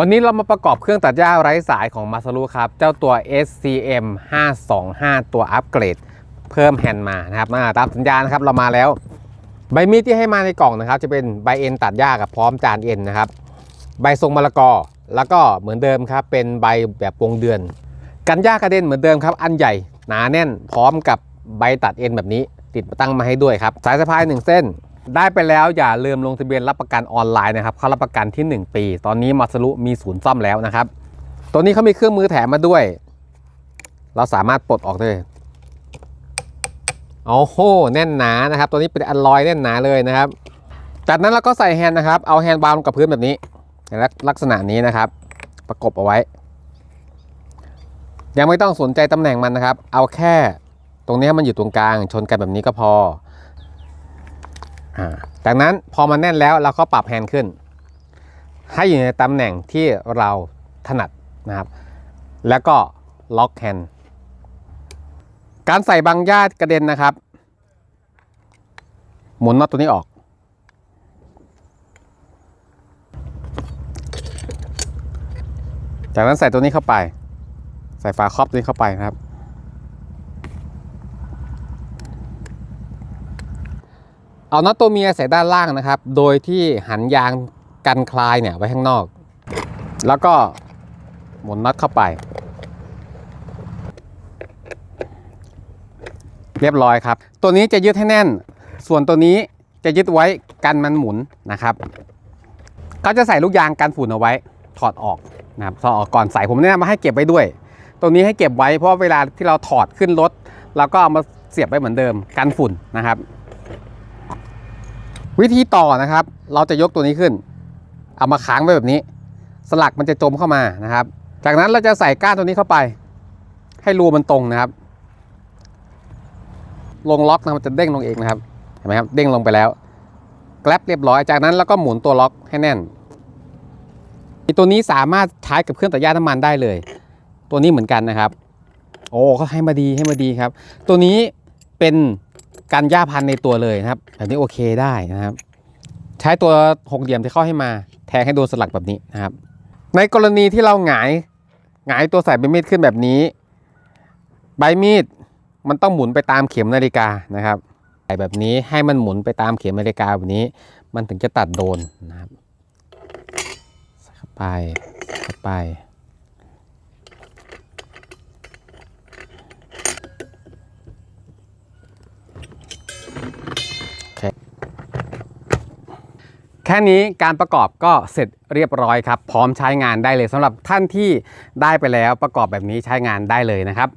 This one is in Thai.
วันนี้เรามาประกอบเครื่องตัดหญ้าไร้สายของมาซารุครับ เจ้าตัว SCM 525 ตัวอัปเกรด เพิ่มแฮนด์มานะครับอ่าตามสัญญานะครับเรามาแล้ว ใบมีดที่ให้มาในกล่องนะครับ จะเป็นใบเอ็นตัดหญ้ากับพร้อมจานเอ็นนะครับ ใบทรงมะละกอ แล้วก็เหมือนเดิมครับ เป็นใบแบบวงเดือน กันหญ้ากระเด็นเหมือนเดิมครับ อันใหญ่หนาแน่นพร้อมกับใบตัดเอ็นแบบนี้ ติดตั้งมาให้ด้วยครับ สายสะพาย1เส้น ได้ไปแล้วอย่าลืมลงทะเบียนรับประกันออนไลน์นะครับเขารับประกันที่ 1 ปี ตอนนี้มาสรุมีศูนย์ซ่อมแล้วนะครับ ตัวนี้เขามีเครื่องมือแถมมาด้วย เราสามารถปลดออกได้โอ้โหแน่นหนานะครับ ตัวนี้เป็นอลลอยแน่นหนาเลยนะครับ จากนั้นเราก็ใส่แฮนด์นะครับ เอาแฮนด์วางลงกับพื้นแบบนี้ในลักษณะนี้นะครับ ประกบเอาไว้ ยังไม่ต้องสนใจตำแหน่งมันนะครับ เอาแค่ตรงนี้ให้มันอยู่ตรงกลาง ชนกันแบบนี้ก็พอ จากนั้นพอมันแน่นแล้วเราก็ปรับแฮนด์ขึ้น ให้อยู่ในตำแหน่งที่เราถนัดนะครับ แล้วก็ล็อกแฮนด์การใส่บางญาติกระเด็นนะครับ หมุนน็อตตัวนี้ออก จากนั้นใส่ตัวนี้เข้าไป ใส่ฝาครอบตัวนี้เข้าไปนะครับ เอาน็อตตัวเมียใส่ด้านล่างนะครับ โดยที่หันยางกันคลายเนี่ยไว้ข้างนอก แล้วก็หมุนน็อตเข้าไป เรียบร้อยครับ ตัวนี้จะยึดให้แน่น ส่วนตัวนี้จะยึดไว้กันมันหมุนนะครับก็จะใส่ลูกยางกันฝุ่นเอาไว้ถอดออกนะครับถอดออกก่อนใส่ผมแนะนำมาให้เก็บไว้ด้วยตรงนี้ให้เก็บไว้เพราะเวลาที่เราถอดขึ้นรถเราก็เอามาเสียบไว้เหมือนเดิมกันฝุ่นนะครับ วิธีต่อนะครับ เราจะยกตัวนี้ขึ้น เอามาค้างไว้แบบนี้ สลักมันจะจมเข้ามานะครับ จากนั้นเราจะใส่ก้านตัวนี้เข้าไป ให้รูมันตรงนะครับ ลงล็อกนะมันจะเด้งลงเองนะครับเห็นไหมครับเด้งลงไปแล้วแกลบเรียบร้อยจากนั้นเราก็หมุนตัวล็อกให้แน่นตัวนี้สามารถใช้กับเครื่องตัดหญ้าน้ำมันได้เลย ตัวนี้เหมือนกันนะครับ โอ้เขาให้มาดีให้มาดีครับ ตัวนี้เป็น การหญ้าพันในตัวเลยนะครับ แบบนี้โอเคได้นะครับ ใช้ตัวหกเหลี่ยมที่เข้าให้มา แทงให้โดนสลักแบบนี้นะครับ ในกรณีที่เราหงายหงายตัวใส่ใบมีดขึ้นแบบนี้ ใบมีดมันต้องหมุนไปตามเข็มนาฬิกานะครับใส่แบบนี้ให้มันหมุนไปตามเข็มนาฬิกาแบบนี้ มันถึงจะตัดโดนนะครับเข้าไปเข้าไป แค่นี้การประกอบก็เสร็จเรียบร้อยครับ พร้อมใช้งานได้เลยสำหรับท่านที่ได้ไปแล้วประกอบแบบนี้ใช้งานได้เลยนะครับ